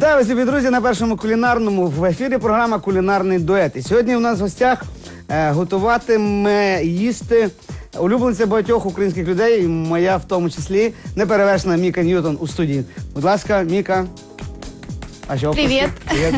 Вітаю вас, любі друзі, на першому кулінарному в ефірі програма Кулінарний дует. І сьогодні у нас в гостях е, готуватиме їсти улюбленця багатьох українських людей, і моя в тому числі неперевершена Міка Ньютон у студії. Будь ласка, Міка. А що? Привіт. Привіт.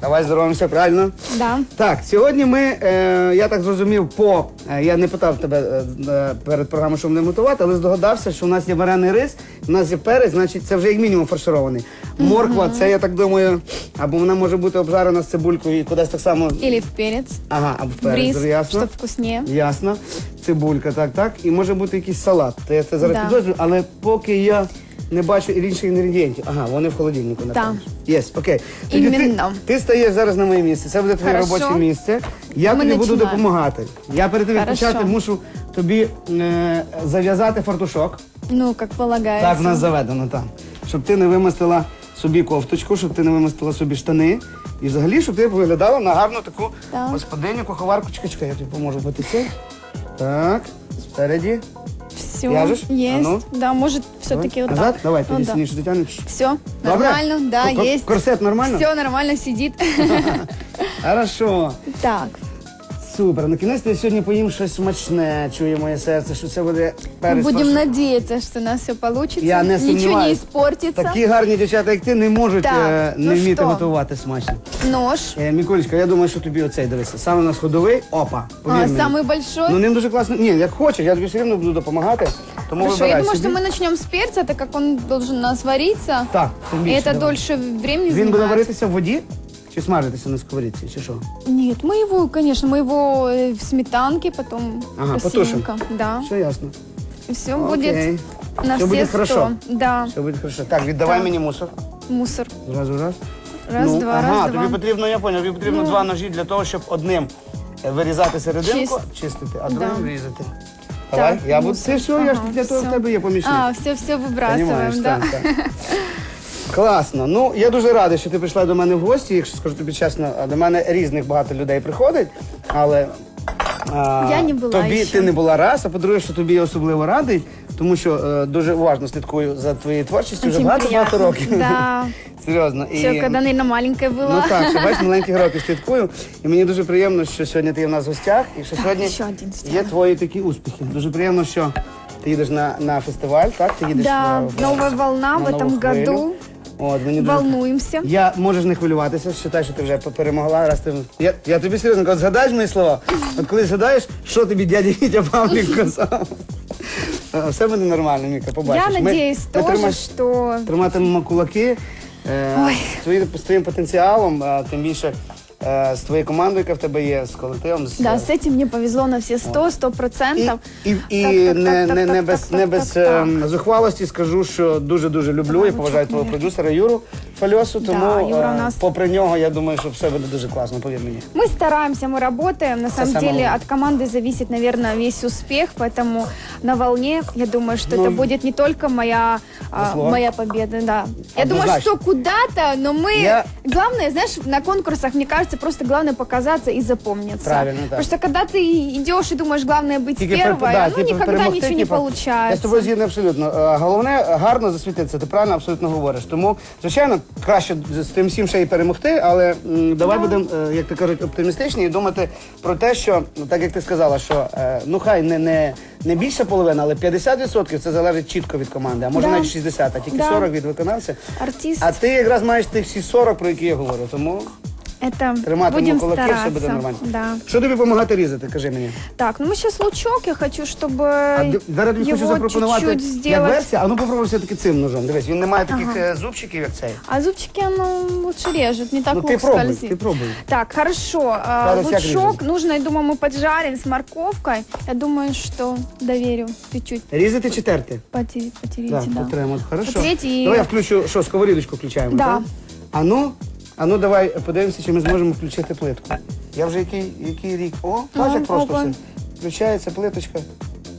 Давай здоровимося, правильно? Да. Так, сьогодні ми, е, я так зрозумів, по е, я не питав тебе е, е, перед програмою, що будемо готувати, але здогадався, що у нас є варений рис, у нас є перець, значить це вже як мінімум фарширований. Морква, це я так думаю, або вона може бути обжарена з цибулькою і кудись так само. Или в перец. Ага, або в перець, ясно. чтобы вкуснее. Ясно. Цибулька, так, так. І може бути якийсь салат. То я це зараз Да. підозрюю, але поки я не бачу інших інгредієнтів. Ага, вони в холодильнику, напевно. Є, окей. Тоді ти, Іменно. ти стаєш зараз на моє місце. Це буде твоє Хорошо. робоче місце. Я Ми тобі буду починаємо. допомагати. Я перед тим як Хорошо. почати мушу тобі е, зав'язати фартушок. Ну, как полагается. Так в нас заведено там. Щоб ти не вимастила собі кофточку, щоб ти не вимастила собі штани. І взагалі, щоб ти виглядала на гарну таку Так. господиню, куховарку. Чекай, чекай, я тобі поможу бути це. Так, спереді. Все. Вяжешь? Есть. А ну. Да, может, все-таки вот Назад? так. Давай, Ну, да. дотягнеш. Все, Добре? нормально, да, Кор- есть. Корсет нормально? Все нормально сидит. Хорошо. Так, Супер. На кінець я сьогодні поїм щось смачне, чує моє серце, що це буде мы перець. будем фарш- надеяться, что у нас все получится. Я не Ничего не сомневаюсь. испортится. Такі гарні дівчата, як ти, не можуть Так, е, не ну вміти що? готувати смачно. Нож. Е, Міколечка, я думаю, що тобі оцей дивися. Саме у нас ходовий. Опа. повір А, мені. самый большой. Ну ним дуже класно. Ні, як хочеш, я тобі все одно буду допомагати. Тому Хорошо, вибирай я думаю, собі. что мы начнем с перца, так как он должен у нас вариться. Так, тим И більше. это давай. дольше времени Він буде занимает. варитися в воді чи смажитися на сковорідці, чи що? Нет, мы его, конечно, мы его э, в сметанке, потом Ага, красивенько. Да. Все ясно. Все Окей. будет на Всё все будет сто. хорошо. Да, Все буде хорошо. Так, віддавай Так. мені мусор. мусор. Зразу раз. Раз, ну, два, ага, раз, тобі два. потрібно, я поняв, тобі потрібно Ну. два ножі для того, щоб одним е, вирізати серединку, Чист- чистити, а Да. другим різати. Давай, Так, я буду. мусор. Ти все, я ж Ага, для того в всё. тебе є помічник. А, все-все Понімаєш, выбрасываем, да. так, так. Класно. Ну я дуже радий, що ти прийшла до мене в гості. Якщо скажу тобі чесно, до мене різних багато людей приходить, але а, Я не була тобі ще. ти не була раз. А по-друге, що тобі я особливо радий, тому що е, дуже уважно слідкую за твоєю творчістю вже Очень багато багато приятно. років. Да. Серйозно. Все, когда, наверное, маленькая была. Ну так, що бачиш, маленьких років слідкую. І мені дуже приємно, що сьогодні ти є в нас в гостях, і що сьогодні ще один стіл. є твої такі успіхи. Дуже приємно, що ти їдеш на, на фестиваль, так? Ти їдеш Да, в- новая волна на в этом нову хвилю. году. От, мені дуже... Я можеш не хвилюватися, вважай, що ти вже перемогла. Раз ти... я, я тобі серйозно кажу, згадаєш мої слова? От коли згадаєш, що тобі дядя Вітя Павлік казав. Е, Все буде нормально, Міка, побачиш. Я Ми- надеюсь ми тоже, что... Триматимемо кулаки. Е, Ой. з твоїм потенціалом, е, тим більше е, з твоєю командою, яка в тебе є, з колективом. З, Да, с этим мне повезло на все сто, сто і, процентов. і, і не, не, не без, не без ем, зухвалості скажу, що дуже-дуже люблю і поважаю твого продюсера Юру Фальосу, Да, тому Юра у е, нас- попри нього, я думаю, що все буде дуже класно, повір мені. Мы стараемся, мы работаем. На самом самое деле главное. от команды зависит, наверное, весь успех. Поэтому на волне, я думаю, что Ну, это будет не только моя, а, заслуга. моя победа. Да. Я думаю, Однозначно. что куда-то, но мы... Я- Главное, знаешь, на конкурсах, мне кажется, просто главное показаться и запомниться. Правильно, да. Потому что когда ты идешь и думаешь, главное быть Тільки первой, пер- да, ну типу, никогда перемогти, ничего не типу, Я з получается. тобою згідний абсолютно. Е, Головне гарно засвітитися, ти правильно абсолютно говориш. Тому, звичайно, краще з тим всім ще й перемогти, але м, давай будемо, е, як то кажуть, оптимістичні і думати про те, що, ну, так як ти сказала, що е, ну хай не, не, не більше половина, але 50% це залежить чітко від команди, а може Да. навіть 60, а тільки Да. 40 від виконавця. Артист, А ти якраз маєш тих всі 40, про які я говорю. Тому это триматимемо будем кулаки, все стараться. буде нормально. Да. Що тобі допомагати різати, кажи мені. Так, ну мы сейчас лучок, я хочу, чтобы А д- зараз тобі хочу его запропонувати чуть-чуть як сделать. версія, а ну попробуй все-таки цим ножом. Дивись, він не має таких е, зубчиків, як цей. А зубчики оно лучше режет, не так Ну ти лук пробуй, скользит. ти пробуй. Так, хорошо. а, Зараз як лучок режем? нужно, я думаю, мы поджарим с морковкой. Я думаю, что доверю чуть-чуть. Різати чи терти? Потереть, потереть, Так, да. потремо. Хорошо. Потереть і- Давай я включу, що, сковорідочку включаємо, Да. так? А ну, а ну давай подивимося, чи ми зможемо включити плитку. Я вже який, який рік. О, бачиш, як просто опа. все. Включається плиточка,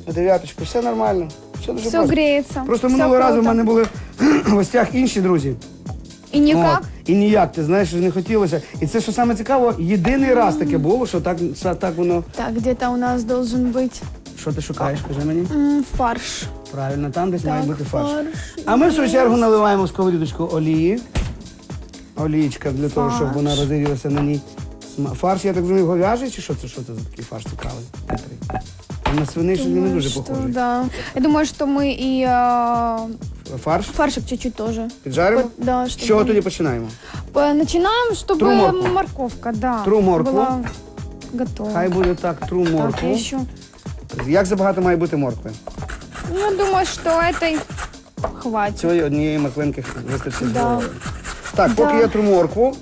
на дев'яточку, все нормально. Все дуже Все просто. греется. Просто всё минулого разу в круто. мене були в гостях інші друзі. И никак. От. І ніяк, ти знаєш, не хотілося. І це, що саме цікаво, єдиний раз таке було, що так, це- так воно. Так, где-то у нас должен быть Що ти шукаєш, кажи мені? м, фарш. Правильно, там десь має Так, бути фарш. фарш. А ми в свою чергу наливаємо в сковорідочку олії Олієчка для того, щоб вона Фарш. розірвалася на ній. Сма- Фарш, я так розумію, говяжий чи що це? Що це за такий фарш цікавий? Хитрий. На свиний щось він не Думаю, дуже что похожий. Да. Я думаю, что мы и а, Фарш фаршик чуть-чуть тоже. піджаримо. Вот, да, З чтобы... чого тоді починаємо? П- Начинаем, чтобы Тру моркву. морковка, да. Тру моркву. Была готова. Хай буде так, тру Так, моркву. еще. Як забагато має бути моркви? Ну, я думаю, что этой хватит. Цієї однієї маклинки вистачить. Да. голови. Так, поки я тру моркву,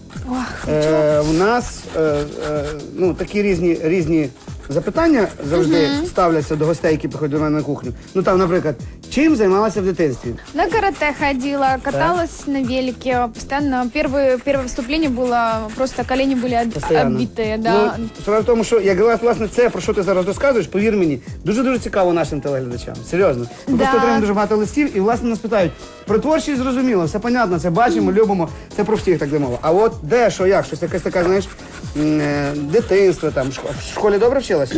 Е, в нас е, е, ну, такі різні, різні запитання завжди ставляться до гостей, які приходять до мене на кухню. Ну там, наприклад, чим займалася в дитинстві? На карате ходила, каталась на велике. Постоянно первое, первое выступление было, просто колени были об- Постоянно. оббитые. Да. Ну, справа в тому, що як власне це, про що ти зараз розказуєш, повір мені, дуже-дуже цікаво нашим телеглядачам. Серйозно. Ми Да. просто отримуємо дуже багато листів і власне нас питають. Про творчість зрозуміло, все понятно, це бачимо, любимо, це про всіх так де мова. А от де, що, як, щось якась така, знаєш, м, е, дитинство там. шко- В школі добре вчилась?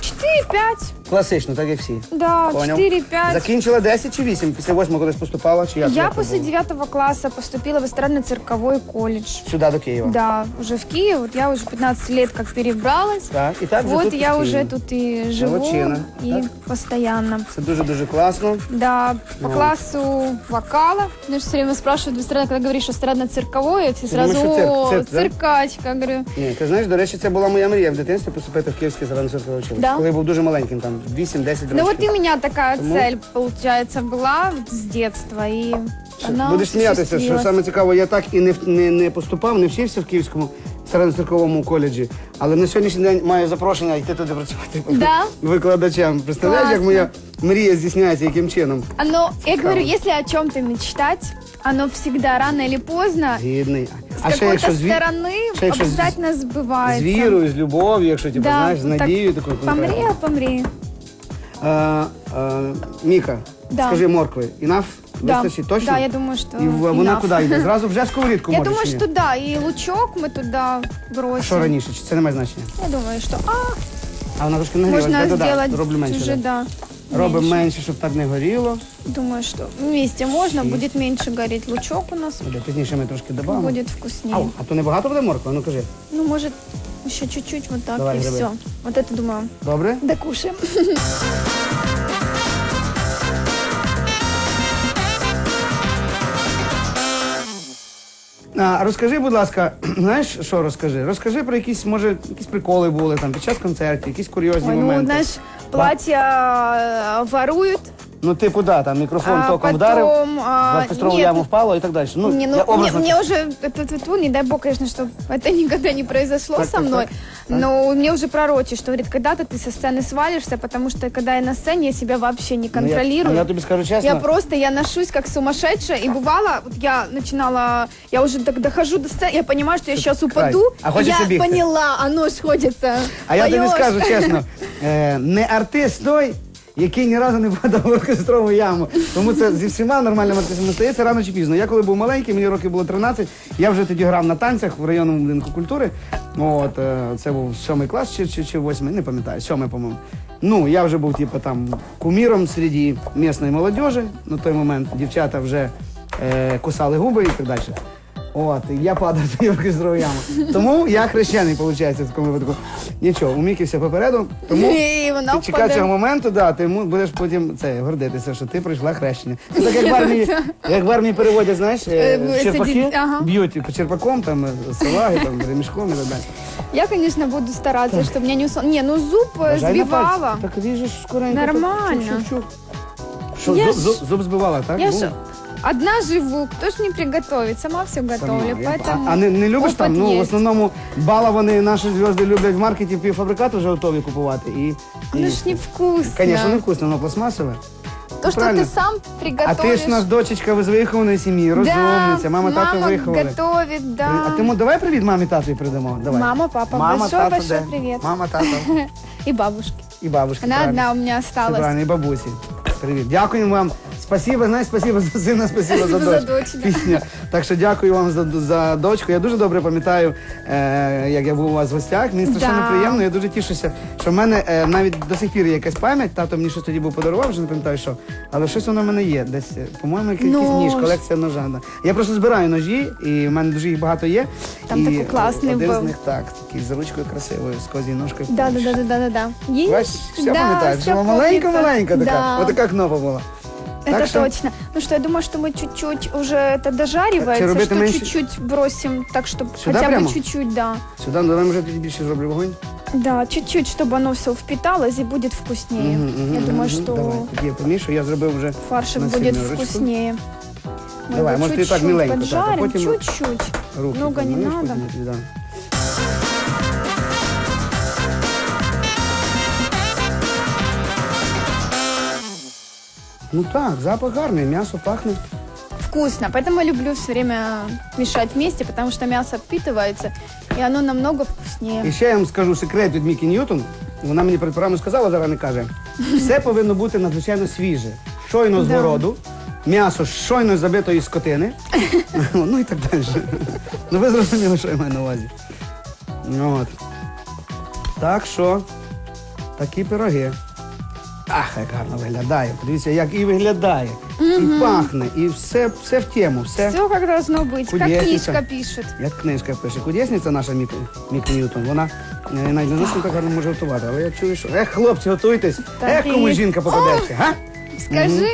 4-5. Класично, так як всі. Да, Поняв. 4-5. Закінчила 10 чи 8? Після 8 кудись поступала, чи як? Я Як це после було? 9 класса поступила в эстрадно-цирковой колледж. Сюди до Києва. Да, уже в Киев. Вот я уже 15 лет как перебралась. Так, і так вже вот тут я постійно. уже тут и живу, Молодчина, и так? постоянно. Це дуже-дуже класно. Да, по Вот. классу вокала. Меня же все время спрашивают, в эстрадно, когда говоришь эстрадно-цирковое, все сразу, думаешь, что о, цирк, цирк, да? циркачка. Говорю, Ні, ти знаєш, до речі, це була моя мрія в дитинстві поступити в Київське зеленциркове училище. Да? Коли я був дуже маленьким, там 8-10 років. ну вот и у меня такая Тому- цель, получается, была вот с детства. И она Будеш сміятися, що осуществилась. саме цікаво, я так і не, в- не, не поступав, не вчився в Київському середньоцирковому коледжі, але на сьогоднішній день маю запрошення йти туди працювати Да? викладачем. Представляєш, як Класно. моя мрія здійсняється, яким чином? Оно, я говорю, если о чем-то мечтать, оно всегда рано или поздно Згідний с какой-то стороны ще якщо з- обязательно з сбывается. вірою, з любов'ю, якщо типу, Да, знаєш, з так надією такою Помри, конкретною. а помри. Е, е, Міка, Да. скажи моркви. Інаф? Да. Вистачить точно? Да, я думаю, что І в- вона enough. куди йде? Зразу вже в сковорідку Я може думаю, чи ні? что да, и лучок мы туда А бросим. що раніше? Чи це не має значення? Я думаю, что а, А вона трошки нагрілась. можно Да-да-да. сделать Роблю менше. уже, да. да. Робимо менше, щоб так не горіло. Думаю, что вместе можно, будет меньше гореть лучок у нас, Буде. Пізніше ми трошки додамо. будет вкуснее. А то не багато буде моркви? Ну кажи. Ну, может, еще чуть-чуть вот так Давай, и гриби. все. Вот это, думаю, Добре? докушаем. А, розкажи, будь ласка, знаєш, що розкажи? Розкажи про якісь, може, якісь приколи були там під час концертів, якісь курйозні Ой, ну, моменти. знаешь, платья э, воруют, Ну, типу, да, там мікрофон А током потом, вдарив, а, в оркестрову нет. яму впало і так далі. Ну, не, ну, я мне, образно мне уже, это, это, это, не дай бог, конечно, что это никогда не произошло Так, со так, мной, так. но мне уже пророчит, что говорит, когда-то ты со сцены свалишься, потому что когда я на сцене, я себя вообще не Ну, я- контролирую. ну, Я, тобі скажу чесно. Я просто, я ношусь как сумасшедшая, и бывало, вот я начинала, я уже так дохожу до сцены, я понимаю, что я сейчас край. упаду, А хочется я бігти. поняла, оно сходится. А я тобі Поешь? скажу чесно, е, не артист той, який ні разу не падав в оркестрову яму. Тому це зі всіма нормальними артистами стається рано чи пізно. Я коли був маленький, мені років було 13, я вже тоді грав на танцях в районному будинку культури. От, е, це був сьомий клас чи, чи, чи восьмий, не пам'ятаю, сьомий, по-моєму. Ну, я вже був, типу, там куміром серед місної молодежі. На той момент дівчата вже е, кусали губи і так далі. От, і я падав в оркестрову яму. Тому я хрещений, виходить, в такому випадку. Нічого, у все попереду. Тому І вона ти чекай впаде. цього моменту, да, ти му- будеш потім це гордитися, що ти пройшла хрещення. Це так як в армії, як в армії переводять, знаєш, е, Е, черпаки, ага. б'ють по черпаком, там, е, салаги, там, ремішком і так далі. Я, конечно, буду стараться, чтобы меня не услал. Не, ну зуб э, Бажай на сбивала. пальці. Так ріжеш скоренько. так, Нормально. чук-чук-чук. Що, Я зуб, ж- зуб, зуб збивала, так? Я Був? одна живу, кто ж мне приготовит? Сама все Сама. готовлю, Я- поэтому А, а не, не любиш опыт там? Ну, в есть. основному баловані наші зв'язки люблять в маркеті півфабрикати вже готові купувати. І, і... Ну ж невкусно. Звісно, не вкусно, воно пластмасове. То, что правильно. ты сам А приготовишь. ти ж наш дочечка з вихованої сім'ї, розумниця, мама, тато мама виховали. готовит, да. А ти му давай привіт мамі тату передамо. Давай. Мама, папа, Мама, большой, тато, большой де? привет. Мама, тато И бабушке. і бабушки. Она правильно. одна у меня Все осталась. правильно, і бабусі. Привіт. Дякуємо вам. Спасибо, знаєш, спасибо за сина, спасибо за За дочку. дочь, да. Пісня. Так що дякую вам за, за дочку. Я дуже добре пам'ятаю, е, як я був у вас в гостях. Мені страшенно Да. приємно. Я дуже тішуся, що в мене е, навіть до сих пір є якась пам'ять. Тато мені щось тоді був подарував, вже не пам'ятаю що. Але щось воно в мене є. Десь, е, по-моєму, якийсь Нож. ніж, колекція ножа. Да. Я просто збираю ножі, і в мене дуже їх багато є. Там і такий класний один був. з них так, такий з ручкою красивою, з козій ножкою. Да, да, да, да, да, да, да. Бачиш, все да, пам'ятаєш, маленька-маленька така. Да. Отака як нова була. Это Так что- точно. Ну что, я думаю, что мы чуть-чуть уже это дожаривается, робити что менше? чуть-чуть бросим, так чтобы Сюда хотя прямо? бы чуть-чуть, да. Сюди, ну, давай може тоді більше зроблю вогонь. Да, чуть-чуть, чтобы оно все впиталось и будет вкуснее. Мгм, мгм, я думаю, мгм. что Давай, тоді я помішу, я зробив вже фаршик на будет семерочку. вкуснее. Мы Давай, его может, и так чуть-чуть миленько так, а поджарим, потім- чуть-чуть. руки. Много не помиєш, надо. потім я Ну так, запах гарний, м'ясо пахне. Вкусно, поэтому я люблю все время мешать вместе, потому что мясо впитывается, и оно намного вкуснее. І ще я вам скажу секрет від Мікі Ньютон. Вона мені перед програмою сказала, зараз не каже. Все повинно бути надзвичайно свіже. Щойно з Да. городу, м'ясо щойно забитої скотини. ну і так далі. ну ви зрозуміли, що я маю на увазі. От. Так що, такі пироги. Ах, як гарно виглядає. Подивіться, як і виглядає, і пахне, і все, все в тему, все. Все как должно быть, как Худеется. книжка пишет. Як книжка пише, кудесниця наша Мікі, Мікі Ньютон, вона е, навіть не зовсім так гарно може готувати. Але я чую, що ех, хлопці, готуйтесь, Так ех, і кому є. жінка попадеться, га? Скажи,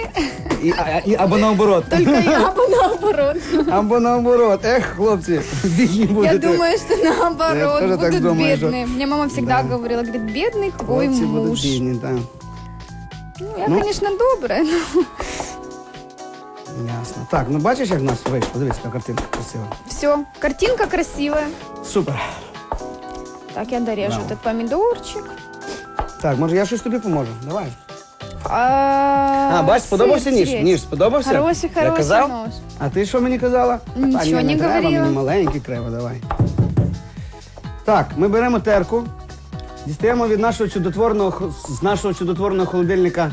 І, а, і, або наоборот. только я бы наоборот. Або наоборот. Ех, хлопці, бідні будете. Я думаю, что Я наоборот тоже так будут думаю, что- бедные. Мне мама всегда Да. говорила, говорит, бедный твой Хлопці будуть муж. бідні, так. Ну, я, Ну. конечно, добрая, но Ясно. Так, ну бачиш, як в нас вийшло? Дивись, яка картинка красива. все. Картинка красивая. Супер. Так, я дорежу Браво. этот помидорчик. Так, може я щось тобі поможу? Давай. А, А, бач, сподобався ніж? тереть. Ніж сподобався? Хороший, Я хороший казав? нож. А ти що мені казала? Нічого Та, ні, не треба, говорила. мені маленький треба, давай. Так, ми беремо терку, дістаємо від нашого чудотворного з нашого чудотворного холодильника,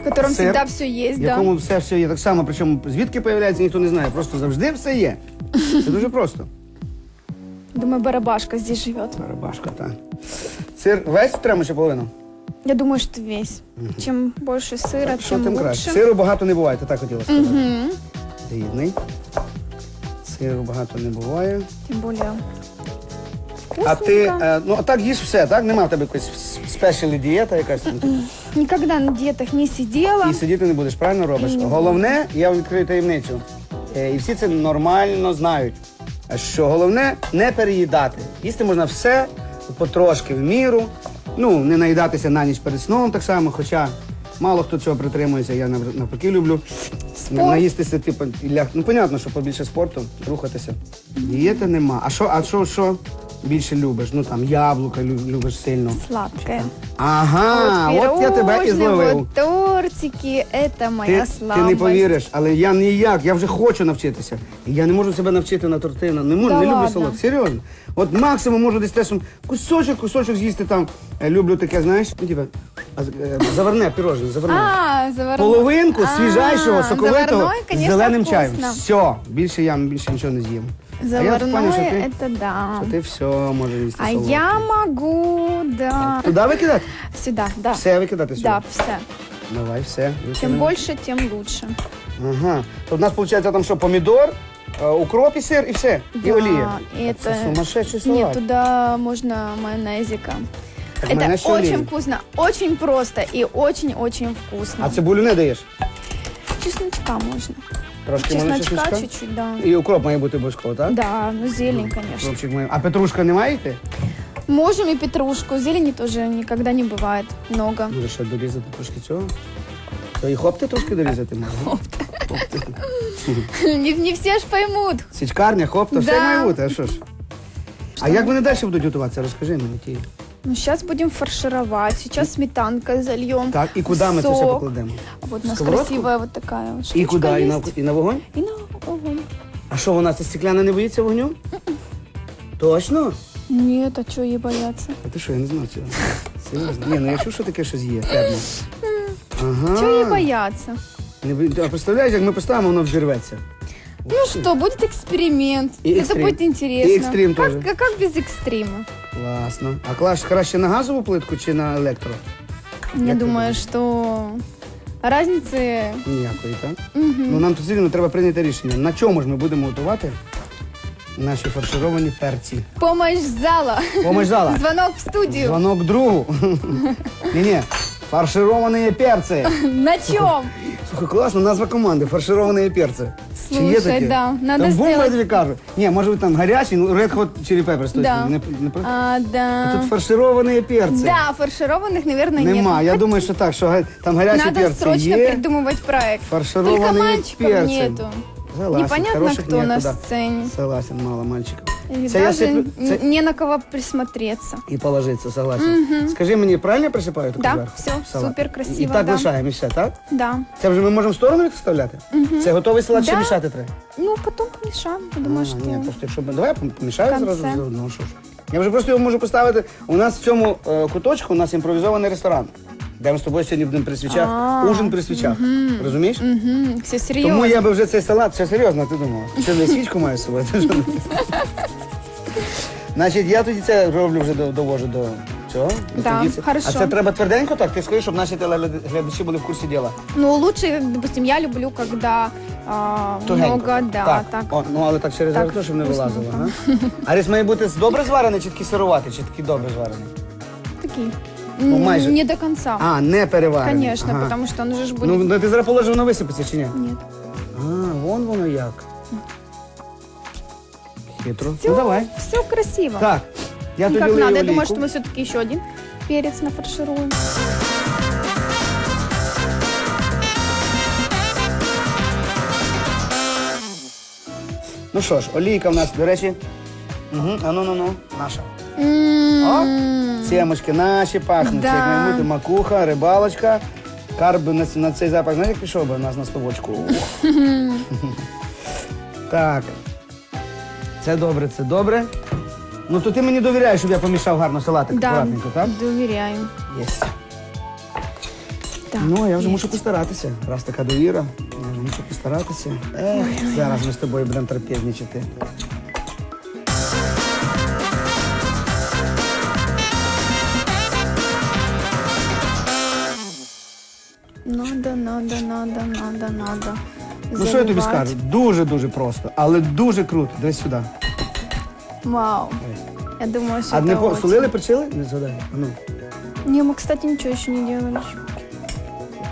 В котором Сыр, всегда все есть, в да. якому все все є так само, причому звідки появляється, ніхто не знає. Просто завжди все є. Це дуже просто. Думаю, барабашка здесь живет. Барабашка, так. Сир весь тремо чи половину? Я думаю, что весь. Чем больше сыра, Що тем тим лучше. Сиру багато не буває, ти так хотіла сказати. Рідний. Сиру багато не буває. Тем более А ти, е, ну а так їш все, так? Нема в тебе якоїсь спешалі дієта якась там? типу? Никогда на диетах не сидела. І сидіти не будеш, правильно робиш? Головне, я вам відкрию таємницю. е, І всі це нормально знають. Що головне не переїдати. Їсти можна все потрошки в міру. Ну, не наїдатися на ніч перед сном так само, хоча мало хто цього притримується, я нав- навпаки люблю. Спорт. Наїстися, типу, і ляг. Ну, понятно, що побільше спорту, рухатися. Дієти нема. А що, а що, що більше любиш? Ну там яблука лю- любиш сильно. Сладкое. Ага, от я тебе і пирожные, зловив. вот тортики, это моя Ти, слабость. ти не повіриш, але я ніяк, я вже хочу навчитися. І я не можу себе навчити на торти, на- не можу, Да не люблю ладно? солод. Серйозно. От максимум можу десь теж кусочок, кусочок з'їсти там. Е, Люблю таке, знаєш, ну типа а, з- е, заварне пірожне, заварне. А, заварной. Половинку свіжайшого, соковитого з зеленим чаєм. Все, більше я більше нічого не з'їм. А я Заварное, впевнений, що ти, это да. що ти все можеш їсти А солодке. я могу, да. Туди викидати? Сюда, да. Все викидати сюди? Да, все. Давай, все. Чем викидаємо. больше, тем лучше. Ага. То в нас виходить там що, помідор, е, укроп і сир, і все. І Да, олія. и Це это... сумасшедший салат. Нет, туда можно майонезика. Так Это майонез чи очень олія? вкусно, очень просто и очень-очень вкусно. А цибулю не даєш? Чесночка можно. Трошки Чесночка чуть-чуть, да. І укроп має бути обов'язково, так? Да, ну зелень, конечно. Укропчик має. А петрушка не маєте? Можем и петрушку. Зелени тоже никогда не бывает много. Може ще дорізати трошки цього? То і хопти трошки дорізати можна? Хопти. Не, не все ж поймут. Січкарня, хопта, все Да. має бути, а що ж? А як вони далі будуть готуватися? Розкажи мені ті. Ну, сейчас будем фаршировать. Сейчас сметанкой зальем. Так, і куди ми це все сок. покладемо? Вот у нас Сковородку? красивая вот такая вот І куди? І на, есть. і на вогонь? И на огонь. А що вона, ця стекляна не боїться вогню? Точно? Нет, а что ей бояться? А ти що, я не знав цього. Серйозно? Ні, ну я чув, що таке щось є. Певно. Ага. Чего ей бояться? Не А представляєш, як ми поставимо, воно взірветься. Ну что, будет эксперимент. И Это экстрим. будет интересно. И экстрим как, тоже. как, как без экстрима? Класно. А клаш краще на газову плитку чи на електро? Я Як ти думаю, думаєш? что разницы... Ніякої, так? Ну нам тут все рівно треба прийняти рішення. На чому ж ми будемо готувати наші фаршировані перці? Помощь зала. Помощь зала. Звонок в студию. Звонок другу. Ні-ні. Фаршировані перці. На чем? Слухай, класна назва команди. Фаршировані перці. Чи є Слушай, таке? да, надо там бомба, я сделать. тобі кажу. Ні, може ви там гарячий, ну Red Hot Chili Peppers. точно. Да. Не, не, про- А, да. А тут фаршировані перці. Да, фаршированных, наверное, Нема. нет. Я думаю, що так, що га- там гарячі Надо перці срочно є. придумывать проект. Фаршированные Только мальчиков перцы. нету. Согласен, Непонятно, хороших кто на некуда. сцене. Согласен, мало мальчиків. И Це я даже сиплю- це- не на кого присмотреться. І положиться, согласен. Скажи мені, правильно присипаю таку Да, зверху? все, Салат? супер красиво, І так да. лишаємо, і все, так? Да. Це вже ми можемо в сторону відставляти? Це готовий салат чи Да. мішати треба? Ну, потом помешаем. Я думаю, А, что... Ні, просто якщо б- давай я помішаю В зразу конце. Що ж. Я вже просто його можу поставити. У нас в цьому е, куточку у нас імпровізований ресторан, де ми з тобою сьогодні будемо при свічах. Ужин при свічах. Розумієш? Угу, все серьезно. Тому я би вже цей салат, все серйозно, ти думала. Що я свічку маю з собою? Ти що? Значить, я тоді це роблю вже до- довожу до цього. до Да, традиції. хорошо. А це треба тверденько так? Ти скажи, щоб наші телеглядачі були в курсі діла. Ну, лучше, допустим, я люблю, когда а, Тугенько. много, да, так. так. О, ну, але так через Так, так, щоб не вкусно, вилазило. Ага. А рис має бути добре зварений чи такий сирувати, чи такий добре зварений? Такие. Ну, майже. Не до конца. А, не переварений. Конечно, Ага. потому что он уже ж будет... Ну, ну, ти зараз положив, воно висипеться чи ні? Нет. А, вон воно як. Хитро. Все, Ну давай. все красиво. Так. Я Ну, тоді как лию надо. Я думаю, олійку. что мы все-таки еще один перец нафаршируем. Ну що ж, олійка в нас, до речі. Угу. А ну ну ну, наша. О, сімочки наші пахнуть. Да. Як має бути макуха, рибалочка. Карп би на, на цей запах, знаєш, як пішов би у нас на словочку. Ух. так. Це добре, це добре. Ну то ти мені довіряєш, щоб я помішав гарно салатик Да, акуратненько, так? доверяем. Єсть. Так, Ну, я вже мушу постаратися. Раз така довіра, я вже мушу постаратися. Ех, зараз ми з тобою будемо трапезничати. надо, надо, надо, надо. Ну що я тобі заливать. скажу? Дуже-дуже просто, але дуже круто. Дивись сюди. Вау. Я думаю, что А не это по... очень. солили, перчили? Не згадай. А ну, Не, мы, кстати, ничего еще не делали.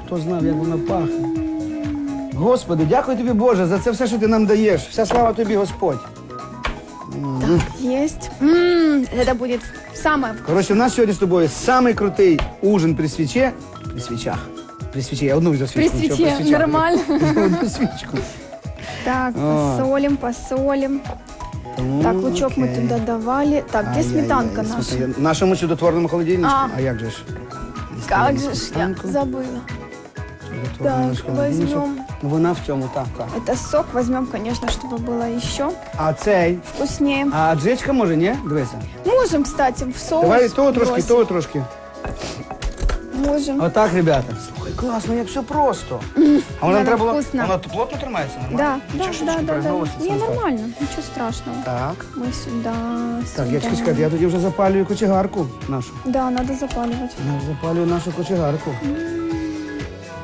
хто знав, як воно пахне. Господи, дякую тобі, Боже, за це все, що ти нам даєш. Вся слава тобі, Господь. Есть. М, Это будет самое вкусное. Коротше, у нас сьогодні з тобою самий крутий ужин при свічі. При свічах. При свічі, я одну взяв При свічку. нічого, свече, свічах. нормально. Одну свічку. Так, О. посолим, посолим. Тому, Так, лучок мы окей. туда давали. Так, где Ай-яй-яй, сметанка наша? сметана. В нашому чудотворному холодильничку. А. А, як же ж? Как Дістаємо же ж я сметанку. забыла. Чудотворний наш Так, холодильничок. возьмем. Ну, Вона в цьому, так, так. Это сок возьмем, конечно, чтобы было еще А цей? вкуснее. А джечка може, ні? Дивися. Можем, кстати, в соус Давай того трошки, бросить. того трошки. Можем. Отак, ребята. Класно, як все просто. А Воно треба було. вкусно. Воно плотно тримається, нормально? Да, да, Нічого, що да, да, да. перегнулося, це Не, не так. нормально, ничего страшного. Так. Мы сюда, Так, я чекай, чекай, я тоді вже запалюю кочегарку нашу. Да, надо запаливать. Я запалюю нашу кочегарку.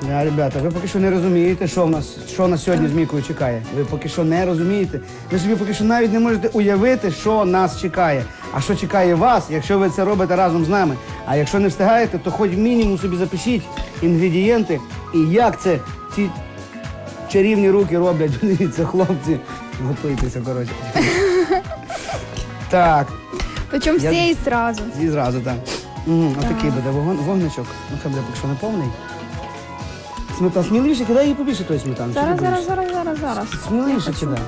Да, ребята, ви поки що не розумієте, що в нас, що нас сьогодні з Мікою чекає. Ви поки що не розумієте. Ви собі поки що навіть не можете уявити, що нас чекає. А що чекає вас, якщо ви це робите разом з нами. А якщо не встигаєте, то хоч мінімум собі запишіть інгредієнти і як це ці чарівні руки роблять. Дивіться, хлопці. Готуйтеся, коротше. Так, Причем Я- все и сразу. і зразу так. Угу, отакий буде вогон, вогничок. Ну, хай буде поки що не повний. Сметана сміливіше, кидай її побільше. Що ти Зараз, зараз, зараз, зараз, зараз. Сміливіше кидай.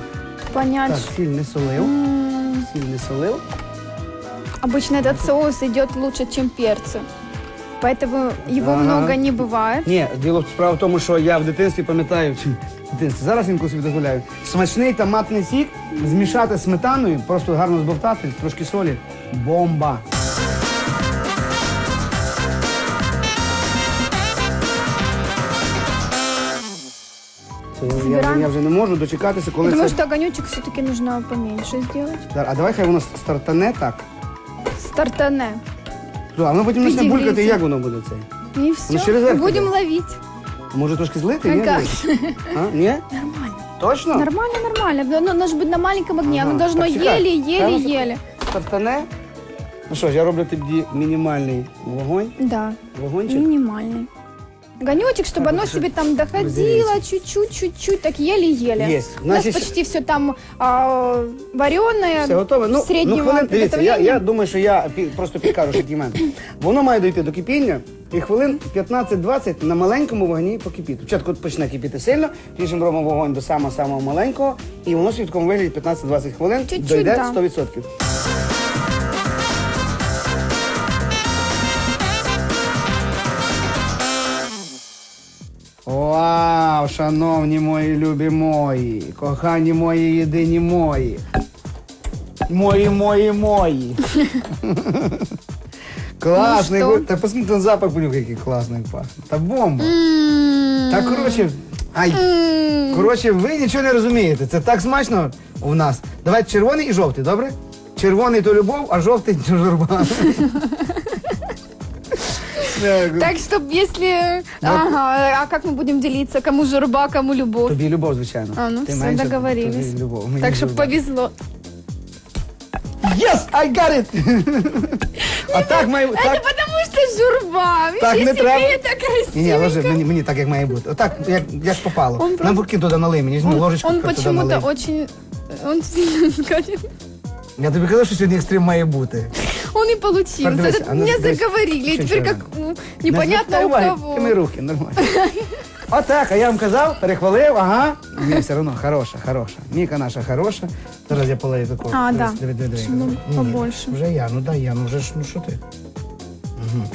Понять. Так, сіль не солив. Сіль не солив. Обычно этот соус идет лучше, чем перцы. Поэтому его Ага. много не бывает. Ні, діло справа в тому, що я в дитинстві пам'ятаю, чи в дитинстві, зараз інколи собі дозволяю. Смачний томатний сік змішати з сметаною, просто гарно збовтати, трошки солі. Бомба. Я, я, вже, Збираємо. я вже не можу дочекатися, коли Я думаю, це. что огонечек все-таки нужно поменьше сделать. Да, А давай хай воно стартане так. Стартане. Ну, А воно потім почне Підігріться. булькати, як воно буде це? И все. через верх Будем идет. ловить. Може трошки злити? А ні? как? А? Ні? Нормально. Точно? Нормально, нормально. Оно должно быть на маленьком огне. Ага, Оно должно так, чекай. Еле-еле-еле. Стартане. Ну що ж, я роблю тоді мінімальний вогонь. Да, Вогончик. минимальный. Огонечек, чтобы оно себе там доходило чуть-чуть, чуть-чуть, так еле-еле. Есть. У нас почти все там а, вареное, Все готове. Ну, среднего ну хвилин, дивіться, я, я думаю, що я пі- просто підкажу ще ті. Воно має дойти до кипіння, і хвилин 15-20 на маленькому вогні покипіти. Спочатку почне кипіти сильно, пішим робимо вогонь до самого-самого маленького, і воно в такому вигляді 15-20 хвилин Чуть-чуть, дойде да. 100%. Вау, шановні мої любі мої, кохані мої єдині мої. Мої, мої, мої. Класний. Ну, гу- Та посмотрите на запах, блюк, який класний пахне. Та бомба. Та коротше, ай. Коротше, ви нічого не розумієте. Це так смачно у нас. Давайте червоний і жовтий, добре? Червоний то любов, а жовтий то журба. Так. Так, чтобы если... Ага, а как мы будем делиться? Кому журба, кому любовь? Тобі любов, звичайно. А, ну Ти все, менше, договорились. тобі любов, мені Так, чтобы журба. повезло. Yes, I got it! а так має Это так. потому что журба. Так, Видишь, не себе треба. это Ні, ні, ложи, красивенько. мені, мені так, як має бути. Отак, як, як попало. Он На просто- бурки туди налий, мені візьми Он, ложечку он туди почему-то налий. очень... Он сильно скачет. Я тобі казав, що сьогодні екстрим має бути. Он и получился. Подивись, Это а ну, меня дивись. заговорили. Що теперь червоно? как непонятно у кого. Ти руки, нормально. Отак, а я вам казав, перехвалив, ага. Ні, все одно, хороша, хороша. Міка наша хороша. Зараз я полею таку. А, Дивись, да. Диви, диви, диви. Ну, Ні, ні, побольше. Вже я, ну дай я, ну вже ж, ну що ти?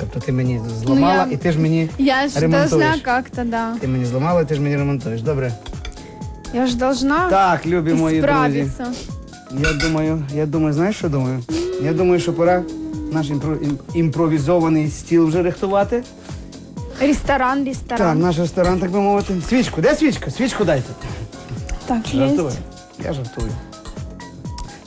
Тобто ти мені зламала, Ну, я- і ти ж мені Я же ремонтуєш. должна как-то, да. Ти мені зламала, і ти ж мені ремонтуєш. Добре. Я же должна Так, любі мої друзі. исправиться. Я думаю, я думаю, знаєш, що думаю? Я думаю, що пора наш імпро- ім- імпровізований стіл вже рихтувати. Ресторан, Так, ресторан. наш ресторан, так би мовити. Свічку, де свічка? Свічку дайте. Так, Жартую. есть. Я жартую.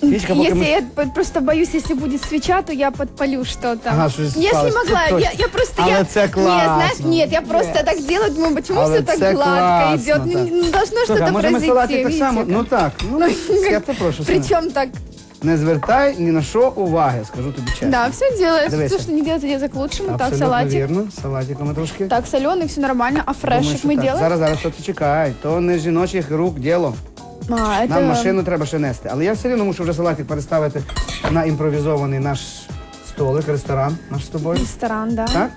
Свічка, поки Если ми... я п- просто боюсь, если будет свеча, то я подпалю что-то. Ага, что я ж не спалишь. могла, Точно. я, я просто... Але я... це Нет, знаешь, нет, я просто Yes. так делаю, думаю, почему Але все так це гладко класно, идет? Не, так. не должно Слухай, а что-то може ми произойти, салатик так видите, само? как? Ну так, ну, я тебе прошу. Причем так, Не звертай ні на що уваги, скажу тобі чесно. да, все делается, Дивися. то, что не делается, делается к лучшему. Так, Абсолютно салатик. вірно. Салатиками трошки. Так, соленый, все нормально. А Думаю, фрешик що мы так. делаем? Зараз, зараз, то ти чекай. То не жіночих рук діло. А. Нам машину треба ще нести. Але я все одно мушу вже салатик переставити на імпровізований наш столик, ресторан наш з тобою. Ресторан, да. Так?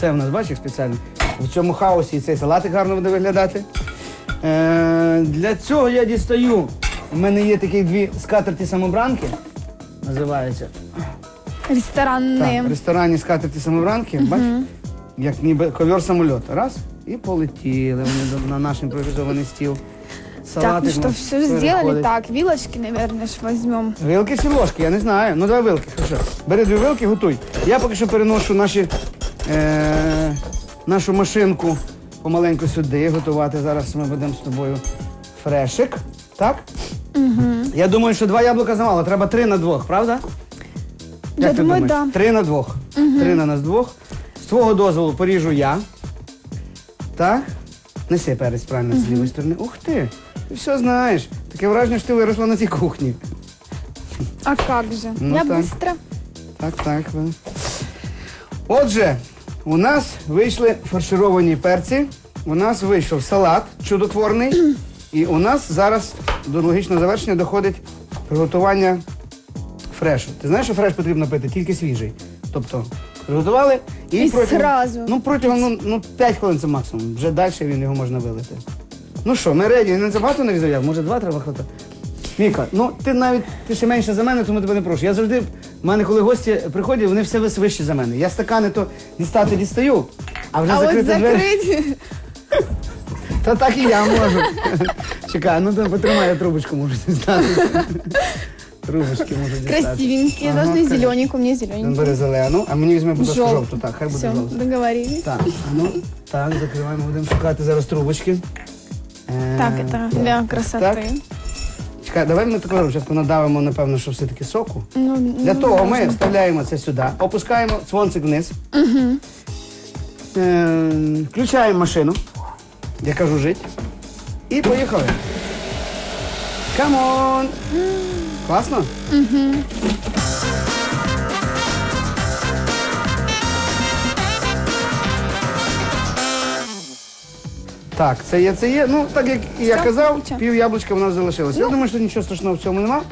Це в нас, бачиш, спеціально. В цьому хаосі цей салатик гарно буде виглядати. Е, для цього я дістаю. У мене є такі дві скатерті самобранки. Називаються. Ресторанные. Так, в ресторані скатерті самобранки. Бачиш? Як ніби ковер самольот. Раз. І полетіли вони на наш імпровізований стіл. Так, ну Салатик что, все сделали? Так, вилочки, наверное, ж возьмем. Вилки чи ложки, я не знаю. Ну давай вилки. Хорошо. Бери дві вилки, готуй. Я поки що переношу наші, е, нашу машинку помаленьку сюди готувати. Зараз ми будемо з тобою фрешик. Так? Угу. Я думаю, що два яблука замало. Треба три на двох, правда? Я ти думаю, думаєш? да. Три на двох. Три на нас двох. З твого дозволу поріжу я. Так? Неси перець правильно з лівої сторони. Ух ти! Ти все знаєш. Таке враження, що ти виросла на цій кухні. А как же? Ну Я так. быстро. Так, так. ви. Отже, у нас вийшли фаршировані перці, у нас вийшов салат чудотворний, і у нас зараз до логічного завершення доходить приготування фрешу. Ти знаєш, що фреш потрібно пити тільки свіжий. Тобто приготували і, І протягом, зразу. ну, протягом ну, ну, 5 хвилин це максимум. Вже далі він його можна вилити. Ну що, ми реді, не забагато не нарізав, може два треба хватати. Міка, ну ти навіть ти ще менше за мене, тому тебе не прошу. Я завжди, в мене, коли гості приходять, вони все вис- вищі за мене. Я стакани то дістати дістаю, а вже А закрити двері. Та так і я можу. Чекай, ну то потримай, я трубочку можу дістати. Трубочки можу дістати. Красивенькие, Ага, должны зелененькую, мне Він зелененькую. бере зелену, а мені візьме, будь ласка, Жовту. Так, хай буде Все, жовту. договорились. Так, ну, так, закриваємо, будемо шукати зараз трубочки. Е, Так, это для красоты. Так. Чекай, давай ми такого спочатку надавимо, напевно, що все-таки соку. Ну, Для ну, того ми можно. вставляємо це сюди, опускаємо цвонцик вниз. Е, включаємо машину. Я кажу жить. І поїхали. Камон! Класно? Так, це є, це є. Ну, так як я Все, казав, нічого. пів яблучка в нас залишилось. Я думаю, що нічого страшного в цьому нема.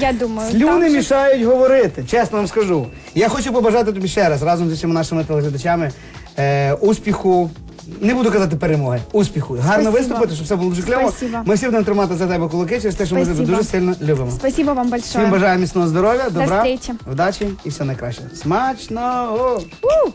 Я думаю, Слюни так же. мішають говорити, чесно вам скажу. Я хочу побажати тобі ще раз разом зі всіма нашими телеглядачами е, успіху. Не буду казати перемоги, успіху. Гарно Спасибо. виступити, щоб все було дуже кльово. Спасибо. Ми всі будемо тримати за тебе кулаки через те, що ми тебе Спасибо. дуже сильно любимо. Спасибо вам большое. Всім бажаю міцного здоров'я, добра, встречи. вдачі і все найкраще. Смачного! У!